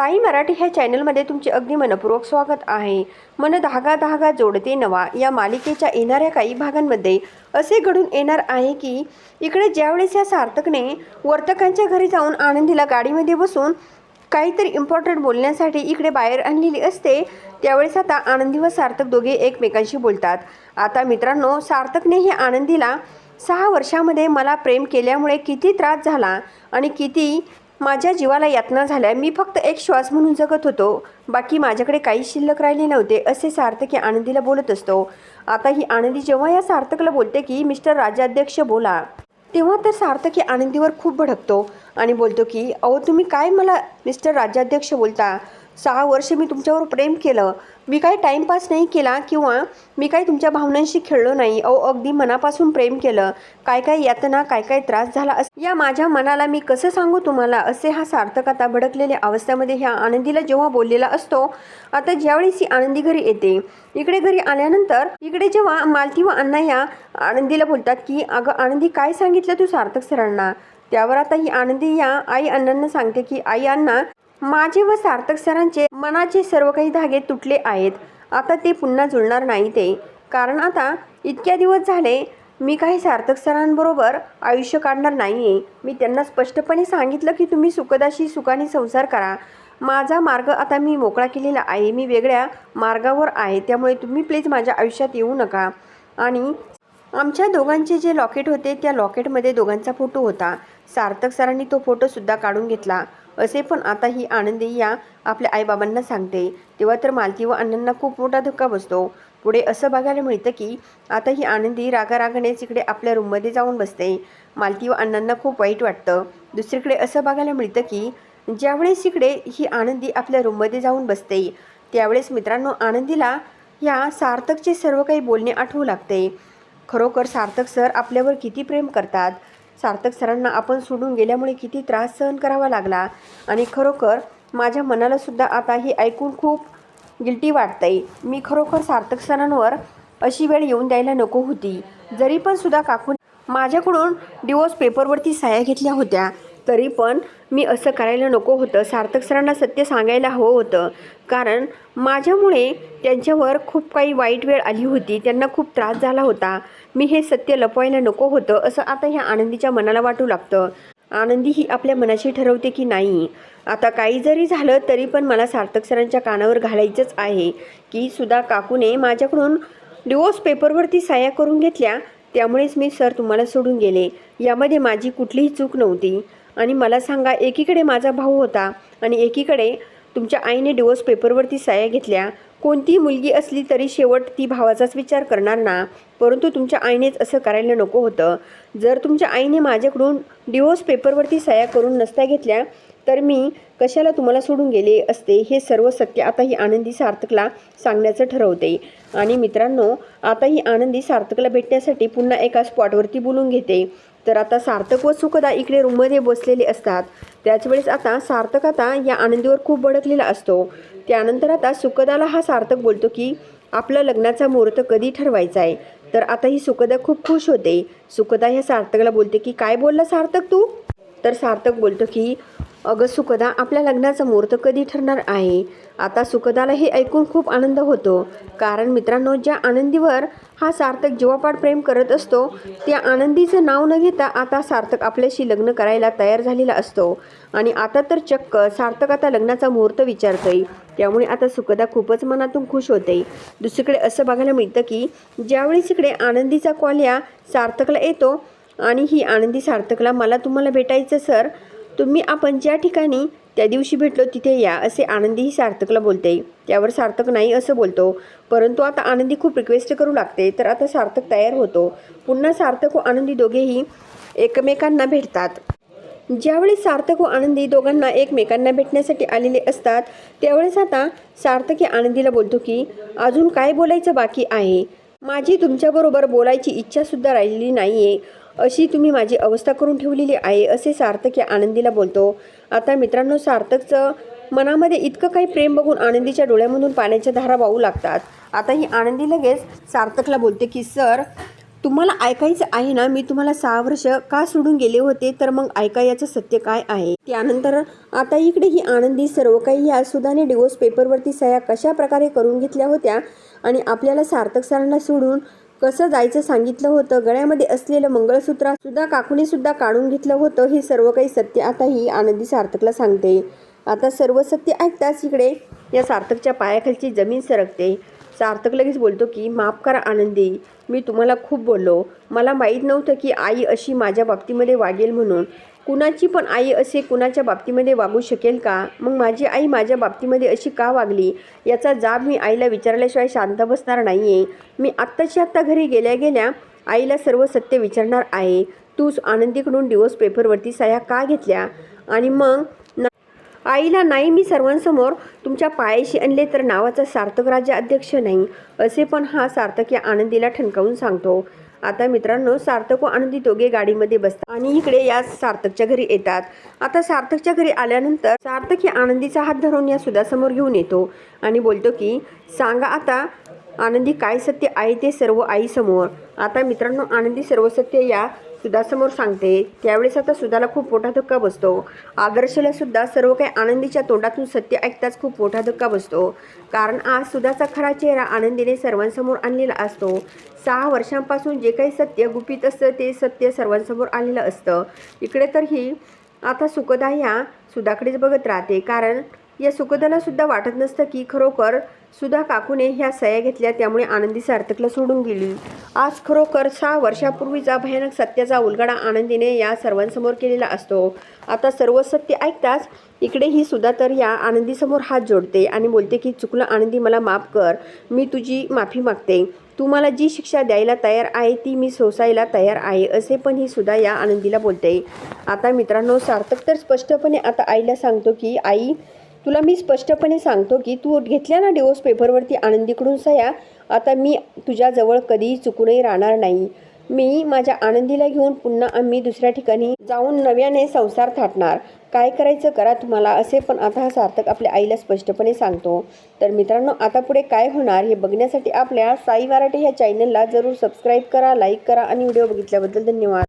साई मराठी ह्या चॅनलमध्ये तुमचे अगदी मनपूर्वक स्वागत आहे. मन धागा धागा जोडते नवा. या मालिकेच्या येणाऱ्या काही भागांमध्ये असे घडून येणार आहे की इकडे ज्यावेळेस या सार्थकने वर्तकांच्या घरी जाऊन आनंदीला गाडीमध्ये बसून काहीतरी इम्पॉर्टंट बोलण्यासाठी इकडे बाहेर आणलेली असते त्यावेळेस आता आनंदी व सार्थक दोघे एकमेकांशी बोलतात. आता मित्रांनो सार्थकनेही आनंदीला सहा वर्षामध्ये मला प्रेम केल्यामुळे किती त्रास झाला आणि किती माझ्या जीवाला यातना झाल्या. मी फक्त एक श्वास म्हणून जगत होतो. बाकी माझ्याकडे काही शिल्लक राहिले नव्हते असे सार्थकी आनंदीला बोलत असतो. आता ही आनंदी जेव्हा या सार्थकला बोलते की मिस्टर राज्याध्यक्ष बोला. तेव्हा तर सार्थकी आनंदीवर खूप भडकतो आणि बोलतो की अहो तुम्ही काय मला मिस्टर राज्याध्यक्ष बोलता? सहा वर्ष मी तुमच्यावर प्रेम केलं. मी काही टाईमपास नाही केला किंवा मी काही तुमच्या भावनांशी खेळलो नाही. अहो अगदी मनापासून प्रेम केलं. काय काय यातना काय काय त्रास झाला अस या माझ्या मनाला मी कसं सांगू तुम्हाला? असे हा सार्थक आता भडकलेल्या अवस्थेमध्ये ह्या आनंदीला जेव्हा बोललेला असतो आता ज्यावेळेस ही आनंदी घरी येते. इकडे घरी आल्यानंतर इकडे जेव्हा मालती व अण्णा ह्या आनंदीला बोलतात की अगं आनंदी काय सांगितलं तू सार्थक सरांना? त्यावर आता ही आनंदी या आई अण्णांना सांगते की आई अण्णा माझे व सार्थक सरांचे मनाचे सर्व काही धागे तुटले आहेत. आता ते पुन्हा जुळणार नाही ते. कारण आता इतक्या दिवस झाले मी काही सार्थक सरांबरोबर आयुष्य काढणार नाही आहे मी त्यांना स्पष्टपणे सांगितलं की तुम्ही सुखदाशी सुखाने संसार करा. माझा मार्ग आता मी मोकळा केलेला आहे. मी वेगळ्या मार्गावर आहे. त्यामुळे तुम्ही प्लीज माझ्या आयुष्यात येऊ नका. आणि आमच्या दोघांचे जे लॉकेट होते त्या लॉकेटमध्ये दोघांचा फोटो होता. सार्थक सरांनी तो फोटोसुद्धा काढून घेतला. असे पण आता ही आनंदी या आपल्या आईबाबांना सांगते. तेव्हा तर मालती व अण्णांना खूप मोठा धक्का बसतो. पुढे असं बघायला मिळतं की आता ही आनंदी रागारागणे तिकडे आपल्या रूममध्ये जाऊन बसते. मालती व अण्णांना खूप वाईट वाटतं. दुसरीकडे असं बघायला मिळतं की ज्यावेळेस इकडे ही आनंदी आपल्या रूममध्ये जाऊन बसते त्यावेळेस मित्रांनो आनंदीला ह्या सार्थकचे सर्व काही बोलणे आठवू लागते. खरोखर सार्थक सर आपल्यावर किती प्रेम करतात. सार्थक सरांना आपण सोडून गेल्यामुळे किती त्रास सहन करावा लागला. आणि खरोखर माझ्या मनालासुद्धा आता हे ऐकून खूप गिल्टी वाटतंय. मी खरोखर सार्थक सरांवर अशी वेळ येऊन द्यायला नको होती. जरी पण सुद्धा काकून माझ्याकडून डिवोर्स पेपरवरती सह्या घेतल्या होत्या. तरी पण मी असं करायला नको होतं. सार्थक सरांना सत्य सांगायला हवं होतं. कारण माझ्यामुळे त्यांच्यावर खूप काही वाईट वेळ आली होती. त्यांना खूप त्रास झाला होता. मी हे सत्य लपवायला नको होतं असं आता ह्या आनंदीच्या मनाला वाटू लागतं. आनंदी ही आपल्या मनाशी ठरवते की नाही. आता काही जरी झालं तरी पण मला सार्थक सरांच्या कानावर घालायचंच आहे की सुद्धा काकूने माझ्याकडून डिवोर्स पेपरवरती साया करून घेतल्या. त्यामुळेच मी सर तुम्हाला सोडून गेले. यामध्ये माझी कुठलीही चूक नव्हती. आणि मला सांगा एकीकडे माझा भाऊ होता आणि एकीकडे तुमच्या आईने डिवोर्स पेपरवरती साया घेतल्या. कोणतीही मुलगी असली तरी शेवट ती भावाचाच विचार करणार ना? परंतु तुमच्या आईनेच असं करायला नको होतं. जर तुमच्या आईने माझ्याकडून डिवोर्स पेपरवरती साया करून नसत्या घेतल्या तर मी कशाला तुम्हाला सोडून गेले असते? हे सर्व सत्य आता ही आनंदी सार्थकला सांगण्याचं ठरवते. आणि मित्रांनो आता ही आनंदी सार्थकला भेटण्यासाठी पुन्हा एका स्पॉटवरती बोलून घेते. तर आता सार्थक व सुखदा इकडे रूममध्ये बसलेले असतात. त्याचवेळेस आता सार्थक आता या आनंदीवर खूप भडकलेला असतो. त्यानंतर आता सुखदाला हा सार्थक बोलतो की आपलं लग्नाचा मुहूर्त कधी ठरवायचा आहे तर आता ही सुखदा खूप खुश होते. सुखदा ह्या सार्थकला बोलते की काय बोलला सार्थक तू? तर सार्थक बोलतो की अगं सुखदा आपल्या लग्नाचा मुहूर्त कधी ठरणार आहे? आता सुखदाला हे ऐकून खूप आनंद होतो. कारण मित्रांनो ज्या आनंदीवर हा सार्थक जीवापाड प्रेम करत असतो त्या आनंदीचं नाव न घेता आता सार्थक आपल्याशी लग्न करायला तयार झालेला असतो. आणि आता तर चक्क सार्थक आता लग्नाचा मुहूर्त विचारतोय. त्यामुळे आता सुखदा खूपच मनातून खुश होते. दुसरीकडे असं बघायला मिळतं की ज्यावेळेस इकडे आनंदीचा कॉल या सार्थकला येतो आणि ही आनंदी सार्थकला मला तुम्हाला भेटायचं सर तुम्ही आपण ज्या ठिकाणी त्या दिवशी भेटलो तिथे या असे आनंदीही सार्थकला बोलते. त्यावर सार्थक नाही असं बोलतो. परंतु आता आनंदी खूप रिक्वेस्ट करू लागते तर आता सार्थक तयार होतो. पुन्हा सार्थक व आनंदी दोघेही एकमेकांना भेटतात. ज्यावेळी सार्थक व आनंदी दोघांना एकमेकांना भेटण्यासाठी आलेले असतात त्यावेळेस आता सार्थक या आनंदीला बोलतो की अजून काय बोलायचं बाकी आहे? माझी तुमच्याबरोबर बोलायची इच्छासुद्धा राहिलेली नाही आहे अशी तुम्ही माझी अवस्था करून ठेवलेली आहे असे सार्थक या आनंदीला बोलतो. आता मित्रांनो सार्थकचं मनामध्ये इतकं काही प्रेम बघून आनंदीच्या डोळ्यामधून पाण्याच्या धारा वाहू लागतात. आता ही आनंदी लगेच सार्थकला बोलते की सर तुम्हाला ऐकायचं आहे ना? मी तुम्हाला सहा वर्ष का सोडून गेले होते? तर मग ऐका याचं सत्य काय आहे? त्यानंतर आता इकडे ही आनंदी सर्व काही या सुधाने डिवोर्स पेपरवरती सह्या कशा प्रकारे करून घेतल्या होत्या आणि आपल्याला सार्थक सरांना सोडून कसं जायचं सांगितलं होतं गळ्यामध्ये असलेलं मंगळसूत्र सुद्धा काकूने सुद्धा काढून घेतलं होतं हे सर्व काही सत्य आता ही आनंदी सार्थकला सांगते. आता सर्व सत्य ऐकताच इकडे या सार्थकच्या पायाखालची जमीन सरकते. सार्थक लगेच बोलतो की माफ करा आनंदी मी तुम्हाला खूप बोललो. मला माहीत नव्हतं की आई अशी माझ्या बाबतीमध्ये वागेल म्हणून. कुणाची पण आई असे कुणाच्या बाबतीमध्ये वागू शकेल का? मग माझी आई माझ्या बाबतीमध्ये अशी का वागली? याचा जाब मी आईला विचारल्याशिवाय शांत बसणार नाही आहे मी आत्ताच्या आत्ता घरी गेल्या गेल्या आईला सर्व सत्य विचारणार आहे. तूच आनंदीकडून डिवोर्स पेपरवरती सह्या का घेतल्या? आणि मग ना- आईला नाही मी सर्वांसमोर तुमच्या पायाशी आणले तर नावाचा सार्थक राज्य अध्यक्ष नाही असे पण हा सार्थक या आनंदीला ठणकावून सांगतो. आता मित्रांनो सार्थक व आनंदी दोघे गाडीमध्ये बसतात आणि इकडे या सार्थकच्या घरी येतात. आता सार्थकच्या घरी आल्यानंतर सार्थक ही आनंदीचा हात धरून या सुधासमोर घेऊन येतो आणि बोलतो की सांगा आता आनंदी काय सत्य आहे ते सर्व आईसमोर आता मित्रांनो आनंदी सर्व सत्य या सुधासमोर सांगते त्यावेळेस आता सुधाला खूप मोठा धक्का बसतो. आदर्शला सुद्धा सर्व काही आनंदीच्या तोंडातून सत्य ऐकताच खूप मोठा धक्का बसतो. कारण आज सुधाचा खरा चेहरा आनंदीने सर्वांसमोर आणलेला असतो. सहा वर्षांपासून जे काही सत्य गुपित असतं ते सत्य सर्वांसमोर आलेलं असतं. इकडे तर ही आता सुखदा ह्या सुधाकडेच बघत राहते. कारण या सुखदाला सुद्धा वाटत नसतं की खरोखर सुधा काकूने ह्या सह्या घेतल्या त्यामुळे आनंदी सार्थकला सोडून गेली. आज खरोखर सहा वर्षापूर्वीचा भयानक सत्याचा उलगडा आनंदीने या सर्वांसमोर केलेला असतो. आता सर्व सत्य ऐकताच इकडे ही सुद्धा तर या आनंदीसमोर हात जोडते आणि बोलते की चुकलं आनंदी मला माफ कर. मी तुझी माफी मागते. तू मला जी शिक्षा द्यायला तयार आहे ती मी सोसायला तयार आहे असे पण ही सुद्धा या आनंदीला बोलते. आता मित्रांनो सार्थक तर स्पष्टपणे आता आईला सांगतो की आई तुला मी स्पष्टपणे सांगतो की तू घेतल्या ना डिवोर्स पेपरवरती आनंदीकडून सह्या आता मी तुझ्याजवळ कधीही चुकूनही राहणार नाही. मी माझ्या आनंदीला घेऊन पुन्हा आम्ही दुसऱ्या ठिकाणी जाऊन नव्याने संसार थाटणार. काय करायचं करा तुम्हाला असे पण आता हा सार्थक आपल्या आईला स्पष्टपणे सांगतो. तर मित्रांनो आता पुढे काय होणार हे बघण्यासाठी आपल्या साई वाराटे ह्या चॅनलला जरूर सबस्क्राईब करा लाईक करा आणि व्हिडिओ बघितल्याबद्दल धन्यवाद.